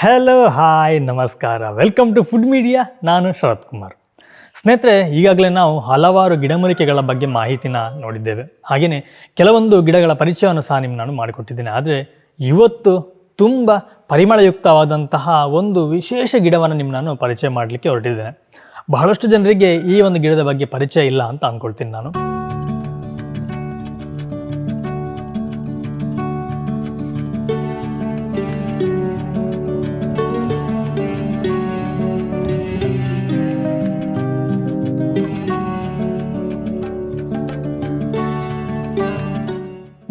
Hello hi ನಮಸ್ಕಾರ. Welcome to food media ನಾನು ಶರತ್ ಕುಮಾರ್. ಸ್ನೇಹಿತರೆ, ಈಗಾಗಲೇ ನಾವು ಹಲವಾರು ಗಿಡಮೂಲಿಕೆಗಳ ಬಗ್ಗೆ ಮಾಹಿತಿನ ನೋಡಿದ್ದೇವೆ. ಹಾಗೆಯೇ ಕೆಲವೊಂದು ಗಿಡಗಳ ಪರಿಚಯವನ್ನು ಸಹ ನಿಮ್ಗೆ ನಾನು ಮಾಡಿಕೊಟ್ಟಿದ್ದೇನೆ. ಆದರೆ ಇವತ್ತು ತುಂಬ ಪರಿಮಳಯುಕ್ತವಾದಂತಹ ಒಂದು ವಿಶೇಷ ಗಿಡವನ್ನು ನಿಮ್ಮ ನಾನು ಪರಿಚಯ ಮಾಡಲಿಕ್ಕೆ ಹೊರಟಿದ್ದೇನೆ. ಬಹಳಷ್ಟು ಜನರಿಗೆ ಈ ಒಂದು ಗಿಡದ ಬಗ್ಗೆ ಪರಿಚಯ ಇಲ್ಲ ಅಂತ ಅಂದ್ಕೊಳ್ತೀನಿ ನಾನು.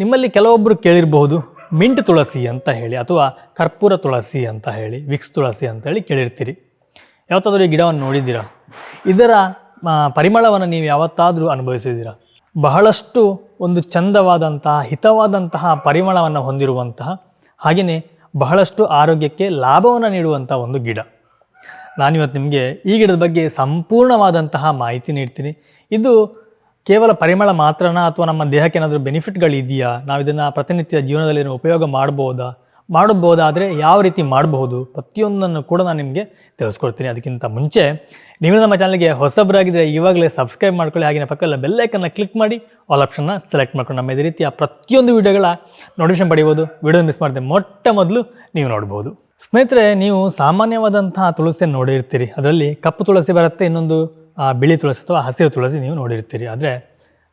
ನಿಮ್ಮಲ್ಲಿ ಕೆಲವೊಬ್ಬರು ಕೇಳಿರಬಹುದು, ಮಿಂಟ್ ತುಳಸಿ ಅಂತ ಹೇಳಿ ಅಥವಾ ಕರ್ಪೂರ ತುಳಸಿ ಅಂತ ಹೇಳಿ, ವಿಕ್ಸ್ ತುಳಸಿ ಅಂತ ಹೇಳಿ ಕೇಳಿರ್ತೀರಿ. ಯಾವತ್ತಾದರೂ ಈ ಗಿಡವನ್ನು ನೋಡಿದ್ದೀರಾ? ಇದರ ಪರಿಮಳವನ್ನು ನೀವು ಯಾವತ್ತಾದರೂ ಅನುಭವಿಸಿದ್ದೀರಾ? ಬಹಳಷ್ಟು ಒಂದು ಚಂದವಾದಂತಹ, ಹಿತವಾದಂತಹ ಪರಿಮಳವನ್ನು ಹೊಂದಿರುವಂತಹ, ಹಾಗೆಯೇ ಬಹಳಷ್ಟು ಆರೋಗ್ಯಕ್ಕೆ ಲಾಭವನ್ನು ನೀಡುವಂಥ ಒಂದು ಗಿಡ. ನಾನಿವತ್ತು ನಿಮಗೆ ಈ ಗಿಡದ ಬಗ್ಗೆ ಸಂಪೂರ್ಣವಾದಂತಹ ಮಾಹಿತಿ ನೀಡ್ತೀನಿ. ಇದು ಕೇವಲ ಪರಿಮಳ ಮಾತ್ರನಾ ಅಥವಾ ನಮ್ಮ ದೇಹಕ್ಕೆ ಏನಾದರೂ ಬೆನಿಫಿಟ್ಗಳಿದೆಯಾ? ನಾವು ಇದನ್ನು ಪ್ರತಿನಿತ್ಯ ಜೀವನದಲ್ಲಿ ಉಪಯೋಗ ಮಾಡ್ಬೋದಾ? ಮಾಡಬಹುದಾದರೆ ಯಾವ ರೀತಿ ಮಾಡಬಹುದು? ಪ್ರತಿಯೊಂದನ್ನು ಕೂಡ ನಾನು ನಿಮಗೆ ತಿಳಿಸ್ಕೊಡ್ತೀನಿ ಅದಕ್ಕಿಂತ ಮುಂಚೆ. ನೀವು ನಮ್ಮ ಚಾನಲ್ಗೆ ಹೊಸಬರಾಗಿದ್ದರೆ ಇವಾಗಲೇ ಸಬ್ಸ್ಕ್ರೈಬ್ ಮಾಡ್ಕೊಳ್ಳಿ ಆಗಿನ ಪಕ್ಕದ ಬೆಲ್ಲೈಕನ್ನು ಕ್ಲಿಕ್ ಮಾಡಿ ಆಲ್ ಆಪ್ಷನ್ನ ಸೆಲೆಕ್ಟ್ ಮಾಡ್ಕೊಂಡು ನಮ್ಮ ಇದೇ ರೀತಿಯ ಪ್ರತಿಯೊಂದು ವಿಡಿಯೋಗಳ ನೋಟಿಫಿಕೇಶನ್ ಪಡೆಯಬಹುದು. ವಿಡಿಯೋ ಮಿಸ್ ಮಾಡಿದೆ ಮೊಟ್ಟ ಮೊದಲು ನೀವು ನೋಡ್ಬೋದು. ಸ್ನೇಹಿತರೆ, ನೀವು ಸಾಮಾನ್ಯವಾದಂತಹ ತುಳಸಿಯನ್ನು ನೋಡಿರ್ತೀರಿ. ಅದರಲ್ಲಿ ಕಪ್ಪು ತುಳಸಿ ಬರುತ್ತೆ, ಇನ್ನೊಂದು ಆ, ಬಿಳಿ ತುಳಸಿ ಅಥವಾ ಹಸಿರು ತುಳಸಿ ನೀವು ನೋಡಿರ್ತೀರಿ. ಆದರೆ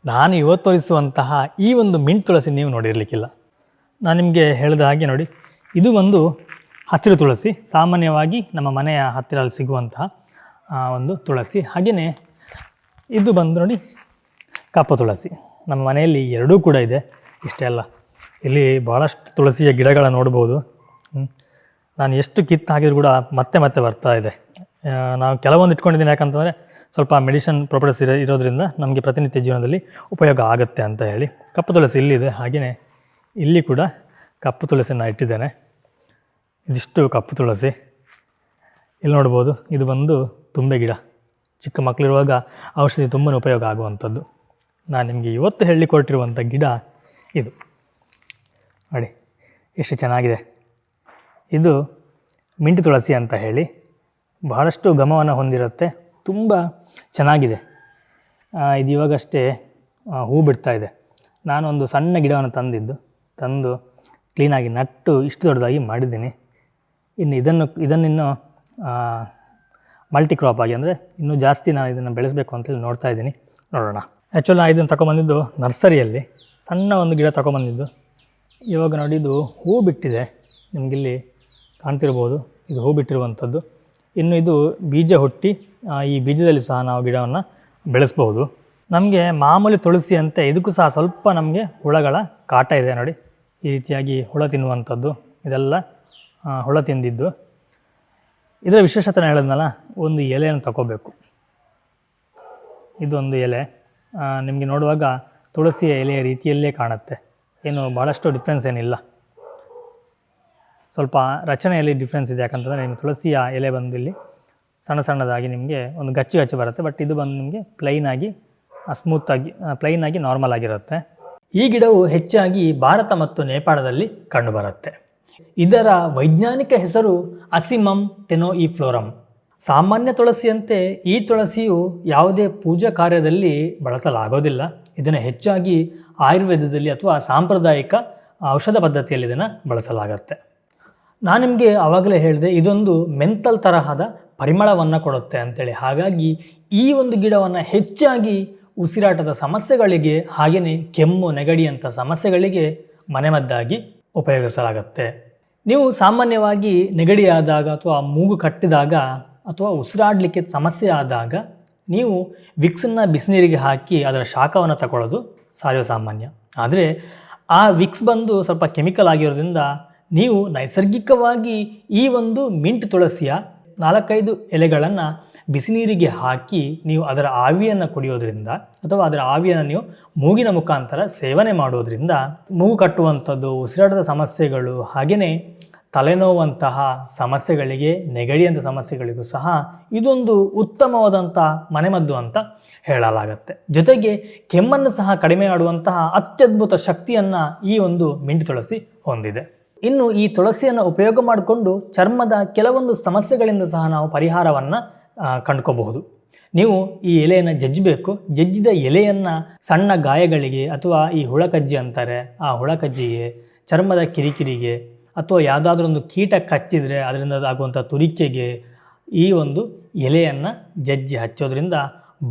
ನಾನು ಇವತ್ತು ತೋರಿಸುವಂತಹ ಈ ಒಂದು ಮಿಂಟ್ ತುಳಸಿ ನೀವು ನೋಡಿರಲಿಕ್ಕಿಲ್ಲ. ನಾನು ನಿಮಗೆ ಹೇಳಿದ ಹಾಗೆ ನೋಡಿ ಇದು ಒಂದು ಹಸಿರು ತುಳಸಿ ಸಾಮಾನ್ಯವಾಗಿ ನಮ್ಮ ಮನೆಯ ಹತ್ತಿರ ಸಿಗುವಂತಹ ಒಂದು ತುಳಸಿ. ಹಾಗೆಯೇ ಇದು ಬಂದು ನೋಡಿ ಕಪ್ಪು ತುಳಸಿ. ನಮ್ಮ ಮನೆಯಲ್ಲಿ ಎರಡೂ ಕೂಡ ಇದೆ. ಇಷ್ಟೇ ಅಲ್ಲ ಇಲ್ಲಿ ಭಾಳಷ್ಟು ತುಳಸಿಯ ಗಿಡಗಳ ನೋಡ್ಬೋದು. ನಾನು ಎಷ್ಟು ಕಿತ್ತು ಹಾಕಿದ್ರು ಕೂಡ ಮತ್ತೆ ಮತ್ತೆ ಬರ್ತಾ ಇದೆ. ನಾವು ಕೆಲವೊಂದು ಇಟ್ಕೊಂಡಿದ್ದೀನಿ ಯಾಕಂತಂದರೆ ಸ್ವಲ್ಪ ಮೆಡಿಸಿನ್ ಪ್ರಾಪರ್ಟೀಸ್ ಇರೋ ಇರೋದ್ರಿಂದ ನಮಗೆ ಪ್ರತಿನಿತ್ಯ ಜೀವನದಲ್ಲಿ ಉಪಯೋಗ ಆಗುತ್ತೆ ಅಂತ ಹೇಳಿ ಕಪ್ಪು ತುಳಸಿ ಇಲ್ಲಿದೆ. ಹಾಗೆಯೇ ಇಲ್ಲಿ ಕೂಡ ಕಪ್ಪು ತುಳಸಿನ ಇಟ್ಟಿದ್ದೇನೆ. ಇದಿಷ್ಟು ಕಪ್ಪು ತುಳಸಿ. ಇಲ್ಲಿ ನೋಡ್ಬೋದು, ಇದು ಬಂದು ತುಂಬೆ ಗಿಡ. ಚಿಕ್ಕ ಮಕ್ಕಳಿರುವಾಗ ಔಷಧಿ ತುಂಬಾ ಉಪಯೋಗ ಆಗುವಂಥದ್ದು. ನಾನು ನಿಮಗೆ ಇವತ್ತು ಹೇಳಿಕೊಟ್ಟಿರುವಂಥ ಗಿಡ ಇದು. ನೋಡಿ, ಎಷ್ಟು ಚೆನ್ನಾಗಿದೆ. ಇದು ಮಿಂಟು ತುಳಸಿ ಅಂತ ಹೇಳಿ ಬಹಳಷ್ಟು ಗಮವನ್ನು ಹೊಂದಿರುತ್ತೆ. ತುಂಬ ಚೆನ್ನಾಗಿದೆ. ಇದು ಇವಾಗಷ್ಟೇ ಹೂ ಬಿಡ್ತಾ ಇದೆ. ನಾನೊಂದು ಸಣ್ಣ ಗಿಡವನ್ನು ತಂದಿದ್ದು, ತಂದು ಕ್ಲೀನಾಗಿ ನಟ್ಟು ಇಷ್ಟು ದೊಡ್ಡದಾಗಿ ಮಾಡಿದ್ದೀನಿ. ಇನ್ನು ಇದನ್ನು, ಇದನ್ನಿನ್ನೂ ಮಲ್ಟಿ ಕ್ರಾಪ್ ಆಗಿ ಅಂದರೆ ಇನ್ನೂ ಜಾಸ್ತಿ ನಾನು ಇದನ್ನು ಬೆಳೆಸಬೇಕು ಅಂತೇಳಿ ನೋಡ್ತಾ ಇದ್ದೀನಿ. ನೋಡೋಣ. ಆ್ಯಕ್ಚುಲಿ ನಾನು ಇದನ್ನು ತಗೊಂಬಂದಿದ್ದು ನರ್ಸರಿಯಲ್ಲಿ, ಸಣ್ಣ ಒಂದು ಗಿಡ ತೊಗೊಂಬಂದಿದ್ದು. ಇವಾಗ ನೋಡಿ, ಇದು ಹೂ ಬಿಟ್ಟಿದೆ. ನಿಮಗಿಲ್ಲಿ ಕಾಣ್ತಿರ್ಬೋದು, ಇದು ಹೂ ಬಿಟ್ಟಿರುವಂಥದ್ದು. ಇನ್ನು ಇದು ಬೀಜ ಹುಟ್ಟಿ ಈ ಬೀಜದಲ್ಲಿ ಸಹ ನಾವು ಗಿಡವನ್ನು ಬೆಳೆಸ್ಬೋದು ನಮಗೆ ಮಾಮೂಲಿ ತುಳಸಿ ಅಂತೆ, ಇದಕ್ಕೂ ಸಹ ಸ್ವಲ್ಪ ನಮಗೆ ಹುಳಗಳ ಕಾಟ ಇದೆ ನೋಡಿ. ಈ ರೀತಿಯಾಗಿ ಹುಳ ತಿನ್ನುವಂಥದ್ದು, ಇದೆಲ್ಲ ಹುಳ ತಿಂದಿದ್ದು. ಇದರ ವಿಶೇಷತೆ ಹೇಳಿದ್ನಲ್ಲ, ಒಂದು ಎಲೆಯನ್ನು ತಗೋಬೇಕು ಇದೊಂದು ಎಲೆ ನಿಮಗೆ ನೋಡುವಾಗ ತುಳಸಿಯ ಎಲೆಯ ರೀತಿಯಲ್ಲೇ ಕಾಣುತ್ತೆ. ಏನು ಭಾಳಷ್ಟು ಡಿಫ್ರೆನ್ಸ್ ಏನಿಲ್ಲ. ಸ್ವಲ್ಪ ರಚನೆಯಲ್ಲಿ ಡಿಫ್ರೆನ್ಸ್ ಇದೆ. ಯಾಕಂತಂದರೆ ನಿಮ್ಮ ತುಳಸಿಯ ಎಲೆ ಬಂದು ಇಲ್ಲಿ ಸಣ್ಣ ಸಣ್ಣದಾಗಿ ನಿಮಗೆ ಒಂದು ಗಚ್ಚಿ ಗಚ್ಚಿ ಬರುತ್ತೆ. ಬಟ್ ಇದು ಬಂದು ನಿಮಗೆ ಪ್ಲೈನಾಗಿ ಸ್ಮೂತಾಗಿ ಪ್ಲೈನಾಗಿ ನಾರ್ಮಲ್ ಆಗಿರುತ್ತೆ. ಈ ಗಿಡವು ಹೆಚ್ಚಾಗಿ ಭಾರತ ಮತ್ತು ನೇಪಾಳದಲ್ಲಿ ಕಂಡುಬರುತ್ತೆ. ಇದರ ವೈಜ್ಞಾನಿಕ ಹೆಸರು ಅಸಿಮಮ್ ಟೆನೋಇಫ್ಲೋರಮ್ ಸಾಮಾನ್ಯ ತುಳಸಿಯಂತೆ ಈ ತುಳಸಿಯು ಯಾವುದೇ ಪೂಜಾ ಕಾರ್ಯದಲ್ಲಿ ಬಳಸಲಾಗೋದಿಲ್ಲ. ಇದನ್ನು ಹೆಚ್ಚಾಗಿ ಆಯುರ್ವೇದದಲ್ಲಿ ಅಥವಾ ಸಾಂಪ್ರದಾಯಿಕ ಔಷಧ ಪದ್ಧತಿಯಲ್ಲಿ ಇದನ್ನು ಬಳಸಲಾಗುತ್ತೆ. ನಾನು ನಿಮಗೆ ಆವಾಗಲೇ ಹೇಳಿದೆ, ಇದೊಂದು ಮೆಂತಲ್ ತರಹದ ಪರಿಮಳವನ್ನು ಕೊಡುತ್ತೆ ಅಂತೇಳಿ. ಹಾಗಾಗಿ ಈ ಒಂದು ಗಿಡವನ್ನು ಹೆಚ್ಚಾಗಿ ಉಸಿರಾಟದ ಸಮಸ್ಯೆಗಳಿಗೆ ಹಾಗೆಯೇ ಕೆಮ್ಮು ನೆಗಡಿಯಂಥ ಸಮಸ್ಯೆಗಳಿಗೆ ಮನೆಮದ್ದಾಗಿ ಉಪಯೋಗಿಸಲಾಗುತ್ತೆ. ನೀವು ಸಾಮಾನ್ಯವಾಗಿ ನೆಗಡಿಯಾದಾಗ ಅಥವಾ ಮೂಗು ಕಟ್ಟಿದಾಗ ಅಥವಾ ಉಸಿರಾಡಲಿಕ್ಕೆ ಸಮಸ್ಯೆ ಆದಾಗ ನೀವು ವಿಕ್ಸನ್ನು ಬಿಸಿನೀರಿಗೆ ಹಾಕಿ ಅದರ ಶಾಖವನ್ನು ತಗೊಳ್ಳೋದು ಸಾಮಾನ್ಯ ಆದರೆ ಆ ವಿಕ್ಸ್ ಬಂದು ಸ್ವಲ್ಪ ಕೆಮಿಕಲ್ ಆಗಿರೋದ್ರಿಂದ ನೀವು ನೈಸರ್ಗಿಕವಾಗಿ ಈ ಒಂದು ಮಿಂಟ್ ತುಳಸಿಯ ನಾಲ್ಕೈದು ಎಲೆಗಳನ್ನು ಬಿಸಿನೀರಿಗೆ ಹಾಕಿ ನೀವು ಅದರ ಆವಿಯನ್ನು ಕುಡಿಯೋದ್ರಿಂದ ಅಥವಾ ಅದರ ಆವಿಯನ್ನು ನೀವು ಮೂಗಿನ ಮುಖಾಂತರ ಸೇವನೆ ಮಾಡೋದ್ರಿಂದ ಮೂಗು ಕಟ್ಟುವಂಥದ್ದು, ಉಸಿರಾಟದ ಸಮಸ್ಯೆಗಳು ಹಾಗೆಯೇ ತಲೆನೋವಂತಹ ಸಮಸ್ಯೆಗಳಿಗೆ ನೆಗಡಿಯಂಥ ಸಮಸ್ಯೆಗಳಿಗೂ ಸಹ ಇದೊಂದು ಉತ್ತಮವಾದಂಥ ಮನೆಮದ್ದು ಅಂತ ಹೇಳಲಾಗತ್ತೆ. ಜೊತೆಗೆ ಕೆಮ್ಮನ್ನು ಸಹ ಕಡಿಮೆ ಮಾಡುವಂತಹ ಅತ್ಯದ್ಭುತ ಶಕ್ತಿಯನ್ನು ಈ ಒಂದು ಮಿಂಟು ತುಳಸಿ ಹೊಂದಿದೆ. ಇನ್ನು ಈ ತುಳಸಿಯನ್ನು ಉಪಯೋಗ ಮಾಡಿಕೊಂಡು ಚರ್ಮದ ಕೆಲವೊಂದು ಸಮಸ್ಯೆಗಳಿಂದ ಸಹ ನಾವು ಪರಿಹಾರವನ್ನು ಕಂಡ್ಕೋಬಹುದು. ನೀವು ಈ ಎಲೆಯನ್ನು ಜಜ್ಜಬೇಕು. ಜಜ್ಜಿದ ಎಲೆಯನ್ನು ಸಣ್ಣ ಗಾಯಗಳಿಗೆ ಅಥವಾ ಈ ಹುಳಕಜ್ಜಿ ಅಂತಾರೆ, ಆ ಹುಳಕಜ್ಜಿಗೆ, ಚರ್ಮದ ಕಿರಿಕಿರಿಗೆ ಅಥವಾ ಯಾವುದಾದ್ರೂ ಒಂದು ಕೀಟ ಕಚ್ಚಿದರೆ ಅದರಿಂದ ಆಗುವಂಥ ತುರಿಕೆಗೆ ಈ ಒಂದು ಎಲೆಯನ್ನು ಜಜ್ಜಿ ಹಚ್ಚೋದ್ರಿಂದ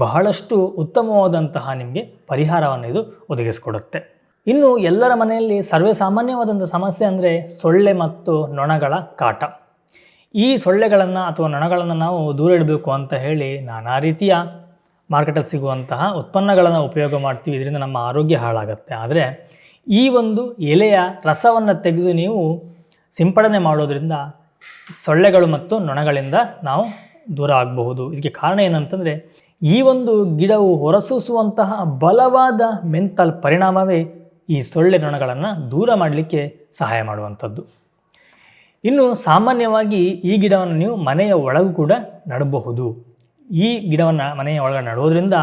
ಬಹಳಷ್ಟು ಉತ್ತಮವಾದಂತಹ ನಿಮಗೆ ಪರಿಹಾರವನ್ನು ಇದು ಒದಗಿಸಿಕೊಡುತ್ತೆ. ಇನ್ನು ಎಲ್ಲರ ಮನೆಯಲ್ಲಿ ಸರ್ವೇ ಸಾಮಾನ್ಯವಾದಂಥ ಸಮಸ್ಯೆ ಅಂದರೆ ಸೊಳ್ಳೆ ಮತ್ತು ನೊಣಗಳ ಕಾಟ. ಈ ಸೊಳ್ಳೆಗಳನ್ನು ಅಥವಾ ನೊಣಗಳನ್ನು ನಾವು ದೂರ ಇಡಬೇಕು ಅಂತ ಹೇಳಿ ನಾನಾ ರೀತಿಯ ಮಾರ್ಕೆಟಲ್ಲಿ ಸಿಗುವಂತಹ ಉತ್ಪನ್ನಗಳನ್ನು ಉಪಯೋಗ ಮಾಡ್ತೀವಿ. ಇದರಿಂದ ನಮ್ಮ ಆರೋಗ್ಯ ಹಾಳಾಗುತ್ತೆ. ಆದರೆ ಈ ಒಂದು ಎಲೆಯ ರಸವನ್ನು ತೆಗೆದು ನೀವು ಸಿಂಪಡಣೆ ಮಾಡೋದರಿಂದ ಸೊಳ್ಳೆಗಳು ಮತ್ತು ನೊಣಗಳಿಂದ ನಾವು ದೂರ ಆಗಬಹುದು. ಇದಕ್ಕೆ ಕಾರಣ ಏನಂತಂದರೆ ಈ ಒಂದು ಗಿಡವು ಹೊರಸೂಸುವಂತಹ ಬಲವಾದ ಮೆಂತಲ್ ಪರಿಣಾಮವೇ ಈ ಸೊಳ್ಳೆ ನೊಣಗಳನ್ನು ದೂರ ಮಾಡಲಿಕ್ಕೆ ಸಹಾಯ ಮಾಡುವಂಥದ್ದು. ಇನ್ನು ಸಾಮಾನ್ಯವಾಗಿ ಈ ಗಿಡವನ್ನು ನೀವು ಮನೆಯ ಒಳಗೂ ಕೂಡ ನಡಬಹುದು. ಈ ಗಿಡವನ್ನು ಮನೆಯ ಒಳಗೆ ನಡೋದ್ರಿಂದ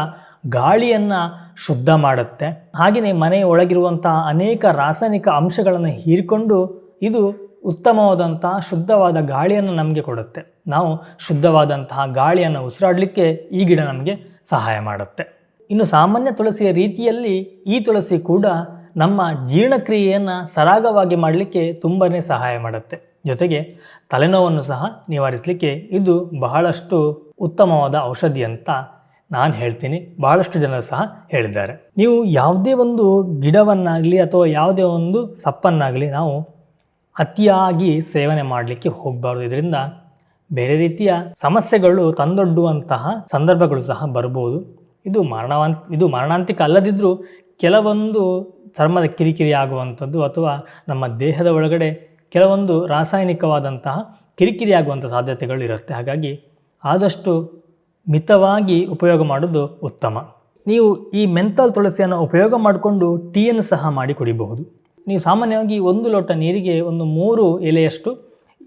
ಗಾಳಿಯನ್ನು ಶುದ್ಧ ಮಾಡುತ್ತೆ. ಹಾಗೆಯೇ ಮನೆಯ ಒಳಗಿರುವಂಥ ಅನೇಕ ರಾಸಾಯನಿಕ ಅಂಶಗಳನ್ನು ಹೀರಿಕೊಂಡು ಇದು ಉತ್ತಮವಾದಂತಹ ಶುದ್ಧವಾದ ಗಾಳಿಯನ್ನು ನಮಗೆ ಕೊಡುತ್ತೆ. ನಾವು ಶುದ್ಧವಾದಂತಹ ಗಾಳಿಯನ್ನು ಉಸಿರಾಡಲಿಕ್ಕೆ ಈ ಗಿಡ ನಮಗೆ ಸಹಾಯ ಮಾಡುತ್ತೆ. ಇನ್ನು ಸಾಮಾನ್ಯ ತುಳಸಿಯ ರೀತಿಯಲ್ಲಿ ಈ ತುಳಸಿ ಕೂಡ ನಮ್ಮ ಜೀರ್ಣಕ್ರಿಯೆಯನ್ನು ಸರಾಗವಾಗಿ ಮಾಡಲಿಕ್ಕೆ ತುಂಬಾ ಸಹಾಯ ಮಾಡುತ್ತೆ. ಜೊತೆಗೆ ತಲೆನೋವನ್ನು ಸಹ ನಿವಾರಿಸಲಿಕ್ಕೆ ಇದು ಬಹಳಷ್ಟು ಉತ್ತಮವಾದ ಔಷಧಿ ಅಂತ ನಾನು ಹೇಳ್ತೀನಿ. ಬಹಳಷ್ಟು ಜನರು ಸಹ ಹೇಳಿದ್ದಾರೆ. ನೀವು ಯಾವುದೇ ಒಂದು ಗಿಡವನ್ನಾಗಲಿ ಅಥವಾ ಯಾವುದೇ ಒಂದು ಸಪ್ಪನ್ನಾಗಲಿ ನಾವು ಅತಿಯಾಗಿ ಸೇವನೆ ಮಾಡಲಿಕ್ಕೆ ಹೋಗಬಾರ್ದು. ಇದರಿಂದ ಬೇರೆ ರೀತಿಯ ಸಮಸ್ಯೆಗಳು ತಂದೊಡ್ಡುವಂತಹ ಸಂದರ್ಭಗಳು ಸಹ ಬರ್ಬೋದು ಇದು ಮರಣವಾನ್ ಇದು ಮರಣಾಂತಿಕ ಅಲ್ಲದಿದ್ದರೂ ಕೆಲವೊಂದು ಚರ್ಮದ ಕಿರಿಕಿರಿ ಆಗುವಂಥದ್ದು ಅಥವಾ ನಮ್ಮ ದೇಹದ ಒಳಗಡೆ ಕೆಲವೊಂದು ರಾಸಾಯನಿಕವಾದಂತಹ ಕಿರಿಕಿರಿ ಆಗುವಂಥ ಸಾಧ್ಯತೆಗಳು ಇರುತ್ತೆ. ಹಾಗಾಗಿ ಆದಷ್ಟು ಮಿತವಾಗಿ ಉಪಯೋಗ ಮಾಡೋದು ಉತ್ತಮ. ನೀವು ಈ ಮೆಂತಲ್ ತುಳಸಿಯನ್ನು ಉಪಯೋಗ ಮಾಡಿಕೊಂಡು ಟೀಯನ್ನು ಸಹ ಮಾಡಿ ಕುಡಿಬಹುದು. ನೀವು ಸಾಮಾನ್ಯವಾಗಿ ಒಂದು ಲೋಟ ನೀರಿಗೆ ಒಂದು ಮೂರು ಎಲೆಯಷ್ಟು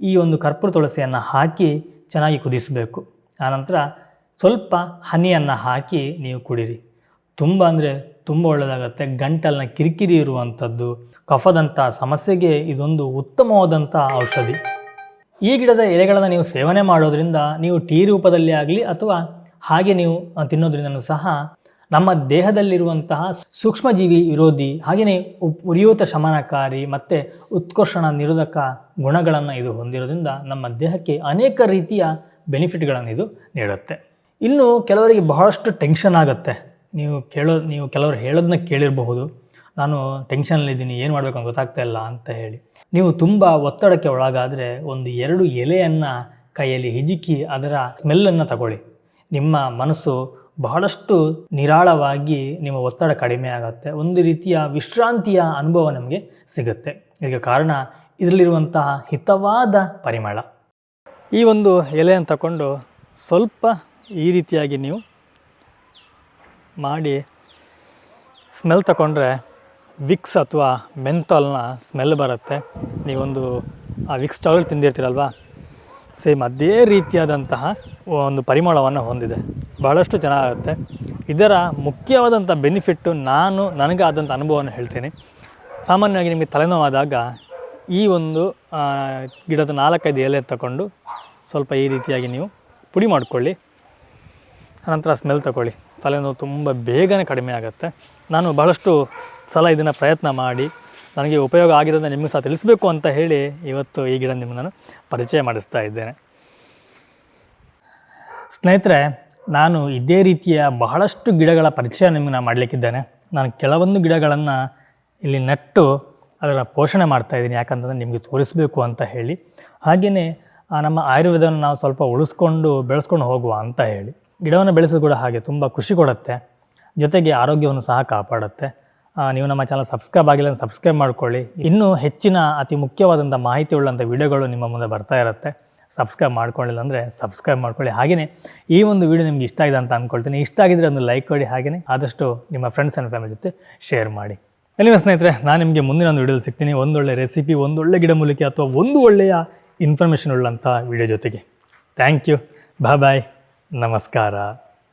ಈ ಒಂದು ಕರ್ಪೂರ ತುಳಸಿಯನ್ನು ಹಾಕಿ ಚೆನ್ನಾಗಿ ಕುದಿಸಬೇಕು. ಆನಂತರ ಸ್ವಲ್ಪ ಹನಿಯನ್ನು ಹಾಕಿ ನೀವು ಕುಡಿರಿ. ತುಂಬ ಅಂದರೆ ತುಂಬ ಒಳ್ಳೆಯದಾಗತ್ತೆ ಗಂಟಲಿನ ಕಿರಿಕಿರಿ ಇರುವಂಥದ್ದು, ಕಫದಂಥ ಸಮಸ್ಯೆಗೆ ಇದೊಂದು ಉತ್ತಮವಾದಂಥ ಔಷಧಿ. ಈ ಗಿಡದ ಎಲೆಗಳನ್ನು ನೀವು ಸೇವನೆ ಮಾಡೋದ್ರಿಂದ ನೀವು ಟೀ ರೂಪದಲ್ಲಿ ಆಗಲಿ ಅಥವಾ ಹಾಗೆ ನೀವು ತಿನ್ನೋದ್ರಿಂದನೂ ಸಹ ನಮ್ಮ ದೇಹದಲ್ಲಿರುವಂತಹ ಸೂಕ್ಷ್ಮಜೀವಿ ವಿರೋಧಿ ಹಾಗೆಯೇ ಉರಿಯೂತ ಶಮನಕಾರಿ ಮತ್ತು ಉತ್ಕರ್ಷಣ ನಿರೋಧಕ ಗುಣಗಳನ್ನು ಇದು ಹೊಂದಿರೋದ್ರಿಂದ ನಮ್ಮ ದೇಹಕ್ಕೆ ಅನೇಕ ರೀತಿಯ ಬೆನಿಫಿಟ್ಗಳನ್ನು ಇದು ನೀಡುತ್ತೆ. ಇನ್ನು ಕೆಲವರಿಗೆ ಬಹಳಷ್ಟು ಟೆನ್ಷನ್ ಆಗುತ್ತೆ. ನೀವು ಕೇಳೋ, ನೀವು ಕೆಲವರು ಹೇಳೋದನ್ನ ಕೇಳಿರಬಹುದು. ನಾನು ಟೆನ್ಷನಲ್ಲಿದ್ದೀನಿ, ಏನು ಮಾಡಬೇಕು ಅಂತ ಗೊತ್ತಾಗ್ತಾ ಇಲ್ಲ ಅಂತ ಹೇಳಿ. ನೀವು ತುಂಬ ಒತ್ತಡಕ್ಕೆ ಒಳಗಾದರೆ ಒಂದು ಎರಡು ಎಲೆಯನ್ನು ಕೈಯಲ್ಲಿ ಹಿಜಿಕಿ ಅದರ ಸ್ಮೆಲ್ಲನ್ನು ತಗೊಳ್ಳಿ. ನಿಮ್ಮ ಮನಸ್ಸು ಬಹಳಷ್ಟು ನಿರಾಳವಾಗಿ ನಿಮ್ಮ ಒತ್ತಡ ಕಡಿಮೆ ಆಗುತ್ತೆ. ಒಂದು ರೀತಿಯ ವಿಶ್ರಾಂತಿಯ ಅನುಭವ ನಮಗೆ ಸಿಗುತ್ತೆ. ಇದಕ್ಕೆ ಕಾರಣ ಇದರಲ್ಲಿರುವಂತಹ ಹಿತವಾದ ಪರಿಮಳ. ಈ ಒಂದು ಎಲೆಯನ್ನು ತಗೊಂಡು ಸ್ವಲ್ಪ ಈ ರೀತಿಯಾಗಿ ನೀವು ಮಾಡಿ ಸ್ಮೆಲ್ ತಗೊಂಡ್ರೆ ವಿಕ್ಸ್ ಅಥವಾ ಮೆಂತಾಲ್ನ ಸ್ಮೆಲ್ ಬರುತ್ತೆ. ನೀವೊಂದು, ಆ ವಿಕ್ಸ್ ಸ್ಟಾಲ್ ತಿಂದಿರ್ತೀರಲ್ವಾ? ಸೇಮ್ ಅದೇ ರೀತಿಯಾದಂತಹ ಒಂದು ಪರಿಮಳವನ್ನು ಹೊಂದಿದೆ. ಭಾಳಷ್ಟು ಚೆನ್ನಾಗುತ್ತೆ ಇದರ ಮುಖ್ಯವಾದಂಥ ಬೆನಿಫಿಟ್ಟು ನಾನು, ನನಗೆ ಆದಂಥ ಅನುಭವವನ್ನು ಹೇಳ್ತೀನಿ. ಸಾಮಾನ್ಯವಾಗಿ ನಿಮಗೆ ತಲೆನೋವಾದಾಗ ಈ ಒಂದು ಗಿಡದ ನಾಲ್ಕೈದು ಎಲೆ ತಗೊಂಡು ಸ್ವಲ್ಪ ಈ ರೀತಿಯಾಗಿ ನೀವು ಪುಡಿ ಮಾಡಿಕೊಳ್ಳಿ. ಅನಂತರ ಸ್ಮೆಲ್ ತಗೊಳ್ಳಿ. ತಲೆನೋವು ತುಂಬ ಬೇಗನೆ ಕಡಿಮೆ ಆಗುತ್ತೆ. ನಾನು ಬಹಳಷ್ಟು ಸಲ ಇದನ್ನು ಪ್ರಯತ್ನ ಮಾಡಿ, ನನಗೆ ಉಪಯೋಗ ಆಗಿರೋದನ್ನ ನಿಮಗೆ ಸಹ ತಿಳಿಸಬೇಕು ಅಂತ ಹೇಳಿ ಇವತ್ತು ಈ ಗಿಡ ನಿಮಗೆ ನಾನು ಪರಿಚಯ ಮಾಡಿಸ್ತಾ ಇದ್ದೇನೆ. ಸ್ನೇಹಿತರೆ, ನಾನು ಇದೇ ರೀತಿಯ ಬಹಳಷ್ಟು ಗಿಡಗಳ ಪರಿಚಯ ನಿಮಗೆ ನಾನು ಮಾಡಲಿಕ್ಕಿದ್ದೇನೆ. ನಾನು ಕೆಲವೊಂದು ಗಿಡಗಳನ್ನು ಇಲ್ಲಿ ನೆಟ್ಟು ಅದರ ಪೋಷಣೆ ಮಾಡ್ತಾ ಇದ್ದೀನಿ, ಯಾಕಂತಂದರೆ ನಿಮಗೆ ತೋರಿಸಬೇಕು ಅಂತ ಹೇಳಿ. ಹಾಗೆಯೇ ನಮ್ಮ ಆಯುರ್ವೇದವನ್ನು ನಾವು ಸ್ವಲ್ಪ ಉಳಿಸ್ಕೊಂಡು ಬೆಳೆಸ್ಕೊಂಡು ಹೋಗುವ ಅಂತ ಹೇಳಿ. ಗಿಡವನ್ನು ಬೆಳೆಸೋದು ಕೂಡ ಹಾಗೆ ತುಂಬ ಖುಷಿ ಕೊಡುತ್ತೆ. ಜೊತೆಗೆ ಆರೋಗ್ಯವನ್ನು ಸಹ ಕಾಪಾಡುತ್ತೆ. ನೀವು ನಮ್ಮ ಚಾನಲ್ ಸಬ್ಸ್ಕ್ರೈಬ್ ಆಗಿಲ್ಲ ಸಬ್ಸ್ಕ್ರೈಬ್ ಮಾಡ್ಕೊಳ್ಳಿ. ಇನ್ನೂ ಹೆಚ್ಚಿನ ಅತಿ ಮುಖ್ಯವಾದಂಥ ಮಾಹಿತಿ ಉಳ್ಳಂಥ ವಿಡಿಯೋಗಳು ನಿಮ್ಮ ಮುಂದೆ ಬರ್ತಾ ಇರುತ್ತೆ. ಸಬ್ಸ್ಕ್ರೈಬ್ ಮಾಡ್ಕೊಳ್ಳಿಲ್ಲ ಅಂದರೆ ಸಬ್ಸ್ಕ್ರೈಬ್ ಮಾಡ್ಕೊಳ್ಳಿ. ಹಾಗೆಯೇ ಈ ಒಂದು ವಿಡಿಯೋ ನಿಮ್ಗೆ ಇಷ್ಟ ಆಗಿದೆ ಅಂತ ಅಂದ್ಕೊಳ್ತೀನಿ ಇಷ್ಟ ಆಗಿದ್ರೆ ಒಂದು ಲೈಕ್ ಕೊಡಿ ಹಾಗೆಯೇ ಆದಷ್ಟು ನಿಮ್ಮ ಫ್ರೆಂಡ್ಸ್ ಆ್ಯಂಡ್ ಫ್ಯಾಮಿಲಿ ಜೊತೆ ಶೇರ್ ಮಾಡಿ. ಎಲ್ಲಿವೆ ಸ್ನೇಹಿತರೆ, ನಾನು ನಿಮಗೆ ಮುಂದಿನ ಒಂದು ವಿಡಿಯೋದಲ್ಲಿ ಸಿಗ್ತೀನಿ. ಒಂದೊಳ್ಳೆ ರೆಸಿಪಿ ಒಂದೊಳ್ಳೆ ಗಿಡಮೂಲಿಕೆ ಅಥವಾ ಒಂದು ಒಳ್ಳೆಯ ಇನ್ಫಾರ್ಮೇಷನ್ ಉಳ್ಳಂಥ ವಿಡಿಯೋ ಜೊತೆಗೆ. ಥ್ಯಾಂಕ್ ಯು ಬಾಯ್ ಬಾಯ್ ನಮಸ್ಕಾರ